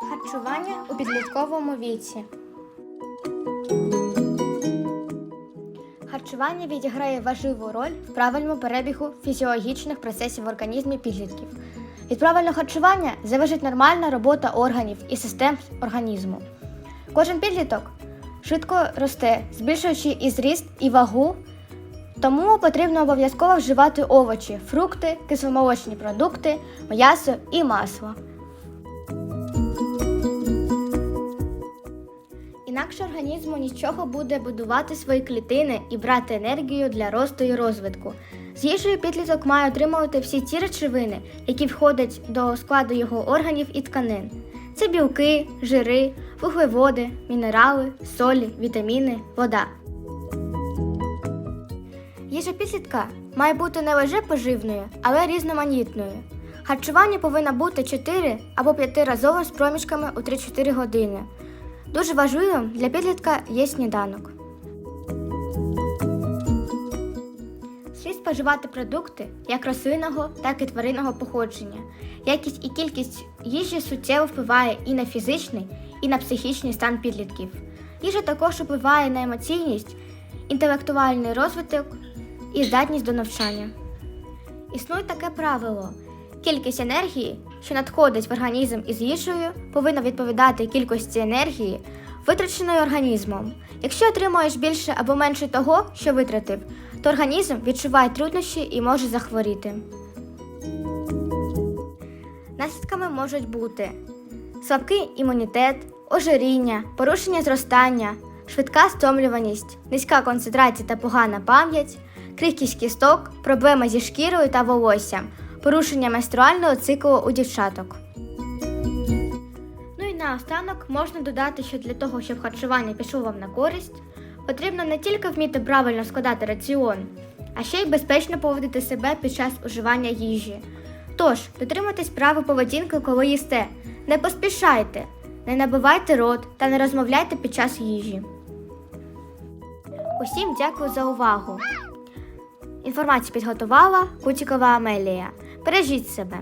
Харчування у підлітковому віці. Харчування відіграє важливу роль в правильному перебігу фізіологічних процесів в організмі підлітків. Від правильного харчування залежить нормальна робота органів і систем організму. Кожен підліток швидко росте, збільшуючи і зріст, і вагу, тому потрібно обов'язково вживати овочі, фрукти, кисломолочні продукти, м'ясо і масло. Інакше організму нічого буде будувати свої клітини і брати енергію для росту і розвитку. З їжею підліток має отримувати всі ті речовини, які входять до складу його органів і тканин. Це білки, жири, вуглеводи, мінерали, солі, вітаміни, вода. Їжа підлітка має бути не лише поживною, але різноманітною. Харчування повинно бути 4 або 5 разово з проміжками у 3-4 години. Дуже важливим для підлітка є сніданок. Слід споживати продукти як рослинного, так і тваринного походження. Якість і кількість їжі суттєво впливає і на фізичний, і на психічний стан підлітків. Їжа також впливає на емоційність, інтелектуальний розвиток і здатність до навчання. Існує таке правило: кількість енергії, що надходить в організм із їжею, повинна відповідати кількості енергії, витраченої організмом. Якщо отримуєш більше або менше того, що витратив, то організм відчуває труднощі і може захворіти. Наслідками можуть бути слабкий імунітет, ожиріння, порушення зростання, швидка стомлюваність, низька концентрація та погана пам'ять, крихкість кісток, проблеми зі шкірою та волоссям, порушення менструального циклу у дівчаток. Ну і наостанок можна додати, що для того, щоб харчування пішло вам на користь, потрібно не тільки вміти правильно складати раціон, а ще й безпечно поводити себе під час уживання їжі. Тож, дотримуйтесь правил поведінки, коли їсте. Не поспішайте, не набивайте рот та не розмовляйте під час їжі. Усім дякую за увагу. Інформацію підготувала Кутікова Амелія. Бережіть себе.